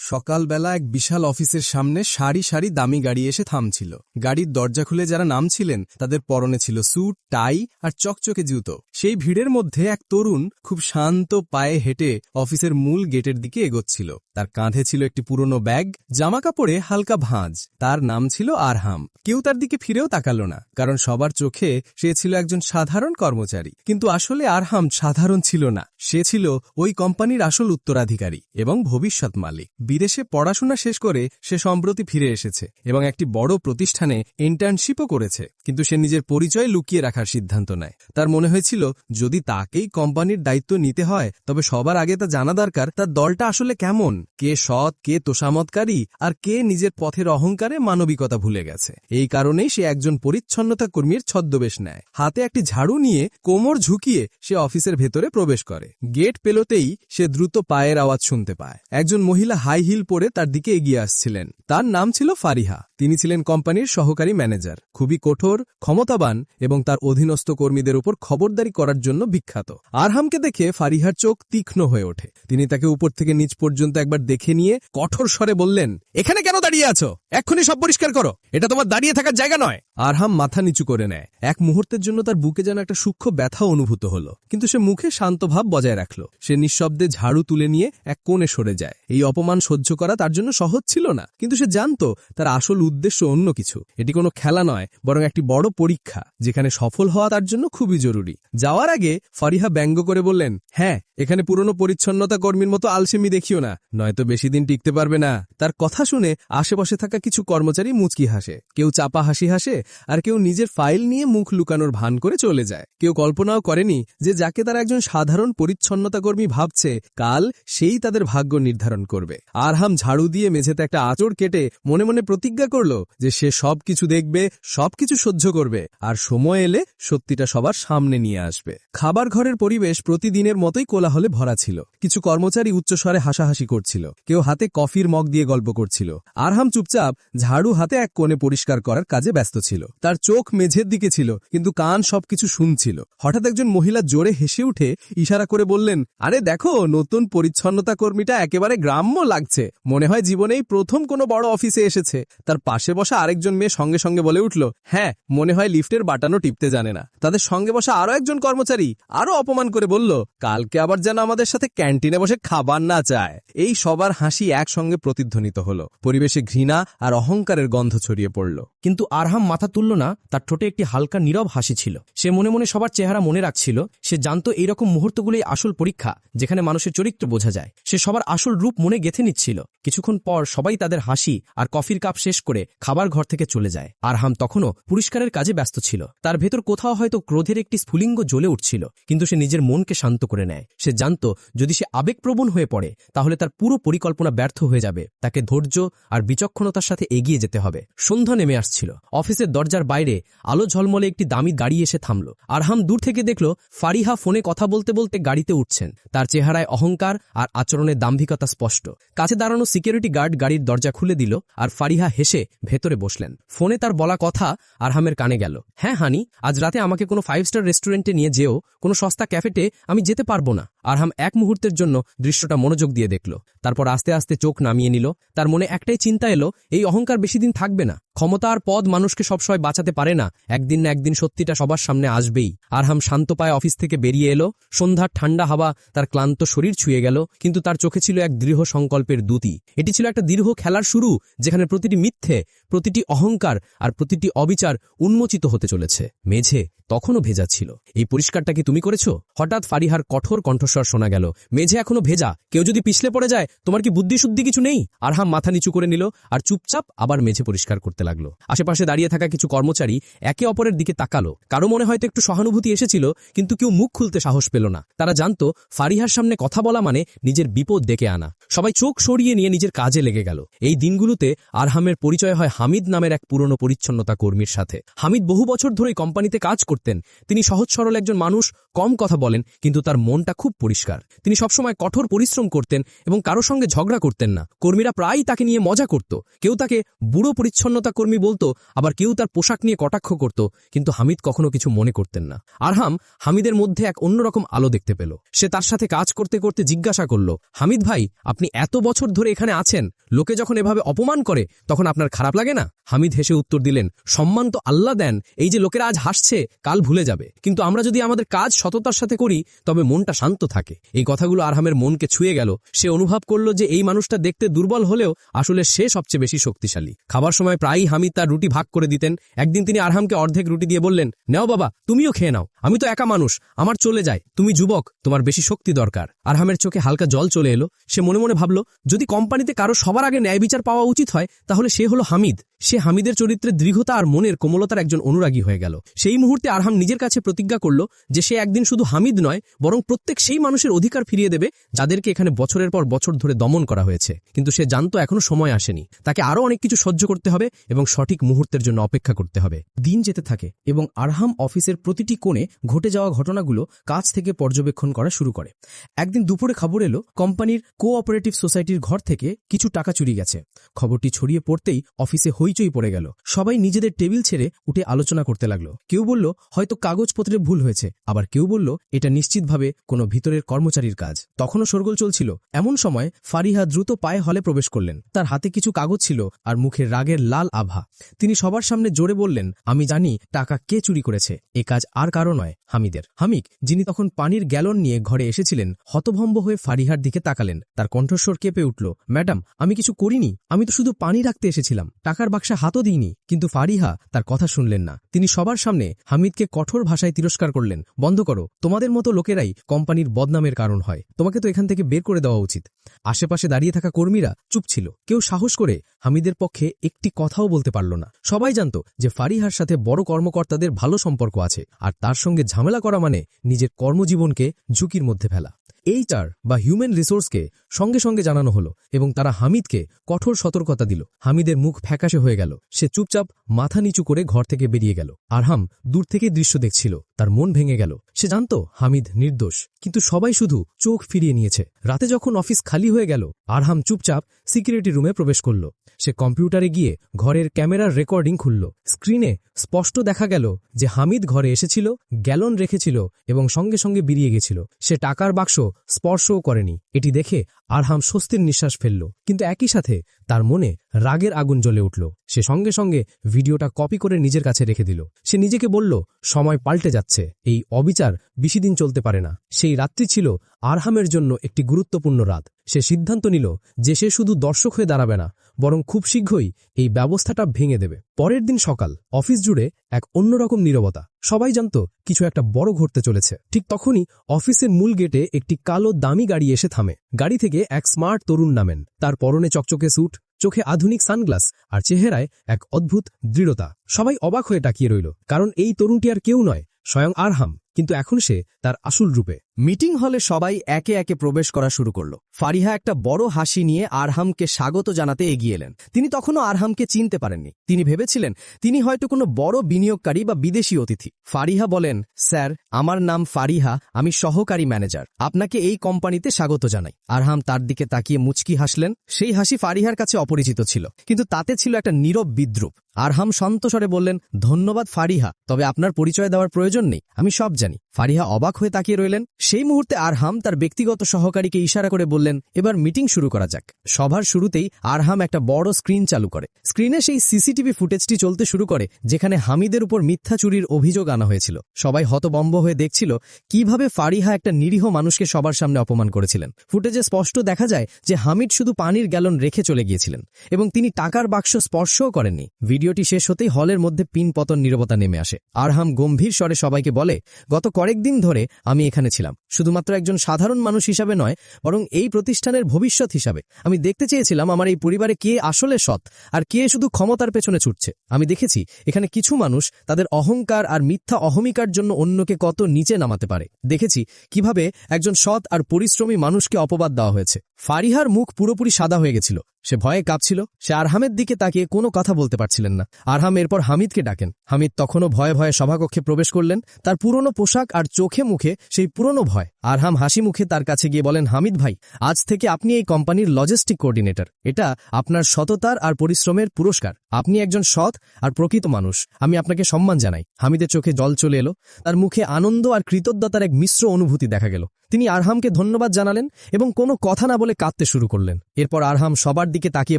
সকালবেলা এক বিশাল অফিসের সামনে সারি সারি দামি গাড়ি এসে থামছিল। গাড়ির দরজা খুলে যারা নামছিলেন, তাদের পরনে ছিল স্যুট, টাই আর চকচকে জুতো। সেই ভিড়ের মধ্যে এক তরুণ খুব শান্ত পায়ে হেঁটে অফিসের মূল গেটের দিকে এগোচ্ছিল। তার কাঁধে ছিল একটি পুরনো ব্যাগ জামা কাপড়ে হালকা ভাঁজ। তার নাম ছিল আরহাম। কেউ তার দিকে ফিরেও তাকালো না, কারণ সবার চোখে সে ছিল একজন সাধারণ কর্মচারী। কিন্তু আসলে আরহাম সাধারণ ছিল না। সে ছিল ওই কোম্পানির আসল উত্তরাধিকারী এবং ভবিষ্যৎ মালিক। বিদেশে পড়াশোনা শেষ করে সে সম্প্রতি ফিরে এসেছে এবং একটি বড় প্রতিষ্ঠানে ইন্টার্নশিপও করেছে। কিন্তু সে নিজের পরিচয় লুকিয়ে রাখার সিদ্ধান্ত নেয়। তার মনে হয়েছিল, যদি তাকেই কোম্পানির দায়িত্ব নিতে হয়, তবে সবার আগে তা জানা দরকার, তার দলটা আসলে কেমন? কে সৎ, কে তোষামতকারী, আর কে নিজের পথের অহংকারে মানবিকতা ভুলে গেছে? এই কারণেই সে একজন পরিচ্ছন্নতা কর্মীর ছদ্মবেশ নেয়। হাতে একটি ঝাড়ু নিয়ে কোমর ঝুঁকিয়ে সে অফিসের ভেতরে প্রবেশ করে। গেট পেলোতেই সে দ্রুত পায়ের আওয়াজ শুনতে পায়। একজন মহিলা হাই হিল পরে তার দিকে এগিয়ে আসছিলেন। তার নাম ছিল ফারিহা। তিনি ছিলেন কোম্পানির সহকারী ম্যানেজার। খুবই কঠোর, ক্ষমতাবান এবং তার অধীনস্থ কর্মীদের উপর খবরদারি করার জন্য বিখ্যাত। আরহামকে দেখে ফারিহার চোখ তীক্ষ্ণ হয়ে ওঠে। তিনি তাকে উপর থেকে নিচ পর্যন্ত একবার দেখে নিয়ে কঠোর স্বরে বললেন, এখানে কেন দাঁড়িয়ে আছো? এক্ষুনি সব পরিষ্কার করো। এটা তোমার দাঁড়িয়ে থাকার জায়গা নয়। আরহাম মাথা নিচু করে নেয়। এক মুহূর্তের জন্য তার বুকে যেন একটা সূক্ষ্ম ব্যথা অনুভূত হল। কিন্তু সে মুখে শান্ত ভাব বজায় রাখল। সে নিঃশব্দে ঝাড়ু তুলে নিয়ে এক কোণে সরে যায়। এই অপমান সহ্য করা তার জন্য সহজ ছিল না। কিন্তু সে জানত তার আসল উদ্দেশ্য অন্য কিছু। এটি কোনো খেলা নয়, বরং একটি বড় পরীক্ষা, যেখানে সফল হওয়া তার জন্য খুবই জরুরি। যাওয়ার আগে ফরিহা ব্যঙ্গ করে বললেন হ্যাঁ এখানে পুরনো পরিচ্ছন্নতা কর্মীর মতো আলসেমি দেখিও না। নয়তো বেশি দিন টিকতে পারবে না। তার কথা শুনে আশেপাশে থাকা কিছু কর্মচারী মুচকি হাসে। কেউ চাপা হাসি হাসে আর কেউ নিজের ফাইল নিয়ে মুখ লুকানোর ভান করে চলে যায়। কেউ কল্পনাও করেনি যে যাকে তারা একজন সাধারণ পরিচ্ছন্নতাকর্মী ভাবছে, কাল সেই তাদের ভাগ্য নির্ধারণ করবে। আরহাম ঝাড়ু দিয়ে মেঝেতে একটা আচর কেটে মনে মনে প্রতিজ্ঞা করল যে সে সবকিছু দেখবে, সবকিছু সহ্য করবে আর সময় এলে সত্যিটা সবার সামনে নিয়ে আসবে। খাবার ঘরের পরিবেশ প্রতিদিনের মতোই কোলাহলে ভরা ছিল। কিছু কর্মচারী উচ্চস্বরে হাসাহাসি করছিল। কেউ হাতে কফির মগ দিয়ে গল্প করছিল। আরহাম চুপচাপ ঝাড়ু হাতে এক কোণে পরিষ্কার করার কাজে ব্যস্ত ছিল। তার চোখ মেঝের দিকে ছিল, কিন্তু কান সবকিছু শুনছিল। হঠাৎ একজন মহিলা জোরে হেসে উঠে ইশারা করে বললেন, আরে দেখো, নতুন পরিচ্ছন্নতা কর্মীটা একেবারে গ্রাম্য লাগছে। মনে হয় জীবনেই প্রথম কোনো বড় অফিসে এসেছে। তার পাশে বসা আরেকজন মেয়ে সঙ্গে সঙ্গে বলে উঠল হ্যাঁ মনে হয় লিফটের বাটানো টিপতে জানে না। তাদের সঙ্গে বসা আরও একজন কর্মচারী আরও অপমান করে বলল, কালকে আবার যেন আমাদের সাথে ক্যান্টিনে বসে খাবার না চায়। এই সবার হাসি একসঙ্গে প্রতিধ্বনিত হল। পরিবেশে ঘৃণা আর অহংকারের গন্ধ ছড়িয়ে পড়ল। কিন্তু আরহাম মাথা তুলল না, তার ঠোঁটে একটি হালকা নীরব হাসি ছিল। সে মনে মনে সবার চেহারা মনে রাখছিল, সে জানত এইরকম মুহূর্তগুলোই আসল পরীক্ষা, যেখানে মানুষের চরিত্র বোঝা যায়। সে সবার আসল রূপ মনে গেথে নিচ্ছিল। কিছুক্ষণ পর সবাই তাদের হাসি আর কফির কাপ শেষ করে খাবার ঘর থেকে চলে যায়। আরহাম তখনও পুরস্কারের কাজে ব্যস্ত ছিল। তার ভেতর কোথাও হয়তো ক্রোধের একটি স্ফুলিঙ্গ জ্বলে উঠছিল, কিন্তু সে নিজের মনকে শান্ত করে নেয়। সে জানত, যদি সে আবেগপ্রবণ হয়ে পড়ে, তাহলে তার পুরো পরিকল্পনা ব্যর্থ হয়ে যাবে। তাকে ধৈর্য আর বিচক্ষণতার সাথে এগিয়ে যেতে হবে। সন্ধ্যা নেমে আসছিল। অফিসের দরজার বাইরে আলো ঝলমলে একটি দামি গাড়ি এসে থামল। আরহাম দূর থেকে দেখল ফারিহা ফোনে কথা বলতে বলতে গাড়িতে উঠছেন। তার চেহারায় অহংকার আর আচরণের দাম্ভিকতা স্পষ্ট। কাছে দাঁড়ানো সিকিউরিটি গার্ড গাড়ির দরজা খুলে দিল আর ফারিহা হেসে ভেতরে বসলেন। ফোনে তার বলা কথা আরহামের কানে গেল। হ্যাঁ হানি, আজ রাতে আমাকে কোনো ফাইভ স্টার রেস্টুরেন্টে নিয়ে যেও। কোনো সস্তা ক্যাফেটে আমি যেতে পারব না। আরহাম এক মুহূর্তের জন্য দৃশ্যটা মনোযোগ দিয়ে দেখল। তারপর আস্তে আস্তে চোখ নামিয়ে নিল। তার মনে একটাই চিন্তা এলো এই অহংকার বেশি দিন থাকবে না। ক্ষমতা আর পদ মানুষকে সবসময় বাঁচাতে পারে না। একদিন না একদিন সত্যিটা সবার সামনে আসবেই। আরহাম শান্ত পায়ে অফিস থেকে বেরিয়ে এলো। সন্ধ্যার ঠান্ডা হাওয়া তার ক্লান্ত শরীর ছুঁয়ে গেল, কিন্তু তার চোখে ছিল এক দৃঢ় সংকল্পের দ্যুতি। এটি ছিল একটা দীর্ঘ খেলার শুরু, যেখানে প্রতিটি মিথ্যে, প্রতিটি অহংকার আর প্রতিটি অবিচার উন্মোচিত হতে চলেছে। মেঝে তখনও ভেজা ছিল। এই পরিষ্কারটা কি তুমি করেছ? হঠাৎ ফারিহার কঠোর কণ্ঠস্বর শোনা গেল। মেঝে এখনও ভেজা। কেউ যদি পিছলে পড়ে যায়, তোমার কি বুদ্ধিশুদ্ধি কিছু নেই? আরহাম মাথা নিচু করে নিল আর চুপচাপ আবার মেঝে পরিষ্কার করতে আশেপাশে দাঁড়িয়ে থাকা কিছু কর্মচারী একে অপরের দিকে তাকালো। কারও মনে হয়তো একটু সহানুভূতি এসেছিল, কিন্তু কেউ মুখ খুলতে সাহস পেল না। তারা জানতো, ফারিহার সামনে কথা বলা মানে নিজের বিপদ ডেকে আনা। সবাই চোখ সরিয়ে নিয়ে নিজের কাজে লেগে গেল। এই দিনগুলোতে আরহামের পরিচয় হয় হামিদ নামের এক পুরনো পরিচ্ছন্নতা কর্মীর সাথে। হামিদ বহু বছর ধরেই কোম্পানিতে কাজ করতেন। তিনি সহজ সরল একজন মানুষ, কম কথা বলেন, কিন্তু তার মনটা খুব পরিষ্কার। তিনি সবসময় কঠোর পরিশ্রম করতেন এবং কারও সঙ্গে ঝগড়া করতেন না। কর্মীরা প্রায়ই তাকে নিয়ে মজা করত। কেউ তাকে বুড়ো পরিচ্ছন্নতা কর্মী বলতো, আবার কেউ তার পোশাক নিয়ে কটাক্ষ করত, কিন্তু হামিদ কখনো কিছু মনে করতেন না। আরহাম হামিদের মধ্যে এক অন্যরকম আলো দেখতে পেল। সে তার সাথে কাজ করতে করতে জিজ্ঞাসা করল, হামিদ ভাই, আপনি এত বছর ধরে এখানে আছেন, লোকে যখন এভাবে অপমান করে, তখন আপনার খারাপ লাগে না? হামিদ হেসে উত্তর দিলেন, সম্মান তো আল্লাহ দেন, এই যে লোকেরা আজ হাসছে, কাল ভুলে যাবে। কিন্তু আমরা যদি আমাদের কাজ সততার সাথে করি, তবে মনটা শান্ত থাকে। এই কথাগুলো আরহামের মনকে ছুঁয়ে গেল। সে অনুভব করল যে এই মানুষটা দেখতে দুর্বল হলেও আসলে সে সবচেয়ে বেশি শক্তিশালী। খাবার সময় প্রায়ই হামিদ তার রুটি ভাগ করে দিতেন। একদিন তিনি আরহামকে অর্ধেক রুটি দিয়ে বললেন, নেও বাবা, তুমিও খেয়ে নাও। আমি তো একা মানুষ, আমার চলে যায়। তুমি যুবক, তোমার বেশি শক্তি দরকার। আরহামের চোখে হালকা জল চলে এলো। সে মনে মনে ভাবল, যদি কোম্পানিতে কারও সবার আগে ন্যায় বিচার পাওয়া উচিত হয়, তাহলে সে হলো হামিদ। সে হামিদের চরিত্রে দৃঢ়তা আর মনের কোমলতার একজন অনুরাগী হয়ে গেল। সেই মুহূর্তে আরহাম নিজের কাছে প্রতিজ্ঞা করল যে সে একদিন শুধু হামিদ নয়, বরং প্রত্যেক সেই মানুষের অধিকার ফিরিয়ে দেবে, যাদেরকে এখানে বছরের পর বছর ধরে দমন করা হয়েছে। কিন্তু সে জানতো এখনও সময় আসেনি। তাকে আরও অনেক কিছু সহ্য করতে হবে এবং সঠিক মুহূর্তের জন্য অপেক্ষা করতে হবে। দিন যেতে থাকে এবং আরহাম অফিসের প্রতিটি কোণে ঘটে যাওয়া ঘটনাগুলো কাছ থেকে পর্যবেক্ষণ করা শুরু করে। একদিন দুপুরে খবর এলো, কোম্পানির কোঅপারেটিভ সোসাইটির ঘর থেকে কিছু টাকা চুরি গেছে। খবরটি ছড়িয়ে পড়তেই অফিসে হইচই পড়ে গেল। সবাই নিজেদের টেবিল ছেড়ে উঠে আলোচনা করতে লাগল। কেউ বলল, হয়তো কাগজপত্রে ভুল হয়েছে। আবার কেউ বলল, এটা নিশ্চিতভাবে কোনো ভিতরের কর্মচারীর কাজ। তখনও শোরগোল চলছিল। এমন সময় ফারিহা দ্রুত পায়ে হলে প্রবেশ করলেন। তার হাতে কিছু কাগজ ছিল আর মুখে রাগের লাল আভা। তিনি সবার সামনে জোরে বললেন, আমি জানি টাকা কে চুরি করেছে। এ কাজ আর কারও নয়, হামিদের। হামিক, যিনি তখন পানির গ্যালন নিয়ে ঘরে এসেছিলেন, হতভম্ব হয়ে ফারিহার দিকে তাকালেন। তার কণ্ঠস্বর কেঁপে উঠল, ম্যাডাম, আমি কিছু করিনি। আমি তো শুধু পানি রাখতে এসেছিলাম। টাকার বাক্সা হাতও দিইনি। কিন্তু ফারিহা তার কথা শুনলেন না। তিনি সবার সামনে হামিদকে কঠোর ভাষায় তিরস্কার করলেন, বন্ধ করো। তোমাদের মতো লোকেরাই কোম্পানির বদনামের কারণ হয়। তোমাকে তো এখান থেকে বের করে দেওয়া উচিত। আশেপাশে দাঁড়িয়ে থাকা কর্মীরা চুপ ছিল। কেউ সাহস করে হামিদের পক্ষে একটি কথাও বলতে পারল না। সবাই জানত যে ফারিহার সাথে বড় কর্মকর্তাদের ভালো সম্পর্ক আছে, আর তার সঙ্গে ঝামেলা করা মানে নিজের কর্মজীবনকে ঝুঁকির মধ্যে ফেলা। এইচআর বা হিউম্যান রিসোর্সকে সঙ্গে সঙ্গে জানানো হলো এবং তারা হামিদকে কঠোর সতর্কতা দিল। হামিদের মুখ ফ্যাকাশে হয়ে গেল। সে চুপচাপ মাথা নিচু করে ঘর থেকে বেরিয়ে গেল। আরহাম দূর থেকে দৃশ্য দেখছিল। তার মন ভেঙে গেল। সে জানত হামিদ নির্দোষ, কিন্তু সবাই শুধু চোখ ফিরিয়ে নিয়েছে। রাতে যখন অফিস খালি হয়ে গেল, আরহাম চুপচাপ সিকিউরিটি রুমে প্রবেশ করল। সে কম্পিউটারে গিয়ে ঘরের ক্যামেরার রেকর্ডিং খুলল। স্ক্রিনে স্পষ্ট দেখা গেল যে হামিদ ঘরে এসেছিল, গ্যালন রেখেছিল এবং সঙ্গে সঙ্গে বেরিয়ে গেছিল। সে টাকার বাক্স স্পর্শও করেনি। এটি দেখে আরহাম স্বস্তির নিঃশ্বাস ফেলল। কিন্তু একই সাথে তার মনে রাগের আগুন জ্বলে উঠল। সে সঙ্গে সঙ্গে ভিডিওটা কপি করে নিজের কাছে রেখে দিল। সে নিজেকে বলল, সময় পাল্টে যাচ্ছে। এই অবিচার বেশি দিন চলতে পারে না। সেই রাত্রি ছিল আরহামের জন্য একটি গুরুত্বপূর্ণ রাত। সে সিদ্ধান্ত নিল যে সে শুধু দর্শক হয়ে দাঁড়াবে না, বরং খুব শীঘ্রই এই ব্যবস্থাটা ভেঙে দেবে। পরের দিন সকাল, অফিস জুড়ে এক অন্যরকম নীরবতা। সবাই জানত কিছু একটা বড় ঘটতে চলেছে। ঠিক তখনই অফিসের মূল গেটে একটি কালো দামি গাড়ি এসে থামে। গাড়ি থেকে এক স্মার্ট তরুণ নামেন। তার পরনে চকচকে স্যুট, চোখে আধুনিক সানগ্লাস আর চেহারায় এক অদ্ভুত দৃঢ়তা। সবাই অবাক হয়ে তাকিয়ে রইল, কারণ এই তরুণটি আর কেউ নয় স্বয়ং আরহাম, কিন্তু এখন সে তার আসল রূপে। মিটিং হলে সবাই একে একে প্রবেশ করা শুরু করল। ফারিহা একটা বড় হাসি নিয়ে আরহামকে স্বাগত জানাতে এগিয়ে এলেন। তিনি তখনও আরহামকে চিনতে পারেননি। তিনি ভেবেছিলেন, তিনি হয়তো কোনো বড় বিনিয়োগকারী বা বিদেশি অতিথি। ফারিহা বলেন, স্যার, আমার নাম ফারিহা, আমি সহকারী ম্যানেজার। আপনাকে এই কোম্পানিতে স্বাগত জানাই। আরহাম তার দিকে তাকিয়ে মুচকি হাসলেন। সেই হাসি ফারিহার কাছে অপরিচিত ছিল, কিন্তু তাতে ছিল একটা নীরব বিদ্রুপ। আরহাম সন্তস্বরে বললেন, ধন্যবাদ ফারিহা, তবে আপনার পরিচয় দেওয়ার প্রয়োজন নেই। আমি সব জানি। ফারিহা অবাক হয়ে তাকিয়ে রইলেন। সেই মুহূর্তে আরহাম তার ব্যক্তিগত সহকারীকে ইশারা করে বললেন, এবার মিটিং শুরু করা যাক। সভার শুরুতেই আরহাম একটা বড় স্ক্রিন চালু করে। স্ক্রিনে সেই সিসিটিভি ফুটেজটি চলতে শুরু করে, যেখানে হামিদের উপর মিথ্যা চুরির অভিযোগ আনা হয়েছিল। সবাই হতবম্ব হয়ে দেখছিল কীভাবে ফারিহা একটা নিরীহ মানুষকে সবার সামনে অপমান করেছিলেন। ফুটেজে স্পষ্ট দেখা যায় যে হামিদ শুধু পানির গ্যালন রেখে চলে গিয়েছিলেন এবং তিনি টাকার বাক্স স্পর্শও করেননি। ভিডিওটি শেষ হতেই হলের মধ্যে পিন পতন নীরবতা নেমে আসে। আরহাম গম্ভীর স্বরে সবাইকে বলে, গত কয়েকদিন ধরে আমি এখানে ছিলাম। শুধুমাত্র একজন সাধারণ মানুষ হিসাবে নয়, বরং এই প্রতিষ্ঠানের ভবিষ্যৎ হিসাবে। আমি দেখতে চেয়েছিলাম আমার এই পরিবারে কে আসলে সৎ, আর কে শুধু ক্ষমতার পেছনে ছুটছে। আমি দেখেছি, এখানে কিছু মানুষ তাদের অহংকার আর মিথ্যা অহমিকার জন্য অন্যকে কত নিচে নামাতে পারে। দেখেছি, কীভাবে একজন সৎ আর পরিশ্রমী মানুষকে অপবাদ দেওয়া হয়েছে। ফারিহার মুখ পুরোপুরি সাদা হয়ে গেছিল। সে ভয়ে কাঁপছিল। সে আরহামের দিকে তাকিয়ে কোনো কথা বলতে পারছিলেন না। আরহাম এরপর হামিদকে ডাকেন। হামিদ তখনও ভয়ে ভয়ে সভাকক্ষে প্রবেশ করলেন। তার পুরনো পোশাক আর চোখে মুখে সেই পুরনো ভয়। আরহাম হাসি মুখে তার কাছে গিয়ে বলেন, হামিদ ভাই, আজ থেকে আপনি এই কোম্পানির লজিস্টিক কোঅর্ডিনেটর এটা আপনার সততার আর পরিশ্রমের পুরস্কার। আপনি একজন সৎ আর প্রকৃত মানুষ। আমি আপনাকে সম্মান জানাই। হামিদের চোখে জল চলে এলো। তার মুখে আনন্দ আর কৃতজ্ঞতার এক মিশ্র অনুভূতি দেখা গেল। তিনি আরহামকে ধন্যবাদ জানালেন এবং কোনো কথা না বলে কাঁদতে শুরু করলেন। এরপর আরহাম সবার দিকে তাকিয়ে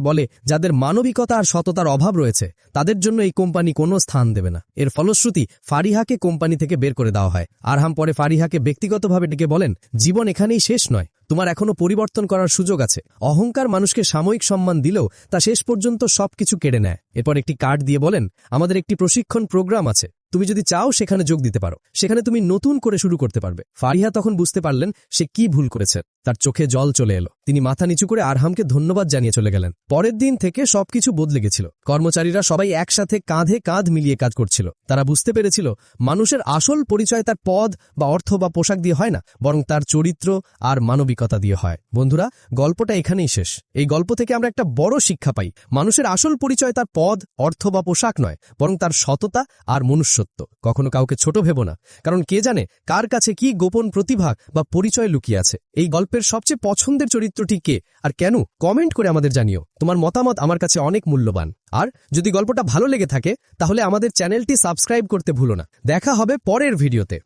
বলে, যাদের মানবিকতা আর সততার অভাব রয়েছে, তাদের জন্য এই কোম্পানি কোনো স্থান দেবে না। এর ফলশ্রুতি ফারিহাকে কোম্পানি থেকে বের করে দেওয়া হয়। আরহাম পরে ফারিহাকে ব্যক্তিগতভাবে ডেকে বলেন, জীবন এখানেই শেষ নয়। তোমার এখনও পরিবর্তন করার সুযোগ আছে। অহংকার মানুষকে সাময়িক সম্মান দিলেও তা শেষ পর্যন্ত সবকিছু কেড়ে নেয়। এরপর একটি কার্ড দিয়ে বলেন, আমাদের একটি প্রশিক্ষণ প্রোগ্রাম আছে। তুমি যদি চাও সেখানে যোগ দিতে পারো। সেখানে তুমি নতুন করে শুরু করতে পারবে। ফারিহা তখন বুঝতে পারলেন সে কি ভুল করেছে। তার চোখে জল চলে এলো। তিনি মাথা নিচু করে আরহামকে ধন্যবাদ জানিয়ে চলে গেলেন। পরের দিন থেকে সবকিছু বদলে গেছিল। কর্মচারীরা সবাই একসাথে কাঁধে কাঁধ মিলিয়ে কাজ করছিল। তারা বুঝতে পেরেছিল, মানুষের আসল পরিচয় তার পদ বা অর্থ বা পোশাক দিয়ে হয় না, বরং তার চরিত্র আর মানবিকতা দিয়ে হয়। বন্ধুরা, গল্পটা এখানেই শেষ। এই গল্প থেকে আমরা একটা বড় শিক্ষা পাই। মানুষের আসল পরিচয় তার পদ, অর্থ বা পোশাক নয়, বরং তার সততা আর মনুষ্যত্ব কখনো কাউকে ছোট ভেব না। কারণ কে জানে কার কাছে কি গোপন প্রতিভা বা পরিচয় লুকিয়ে আছে। এই গল্পের সবচেয়ে পছন্দের চরিত্রটি কে? আর কেন? কমেন্ট করে আমাদের জানিও। তোমার মতামত আমার কাছে অনেক মূল্যবান। আর যদি গল্পটা ভালো লেগে থাকে, তাহলে আমাদের চ্যানেলটি সাবস্ক্রাইব করতে ভুলো না। দেখা হবে পরের ভিডিওতে।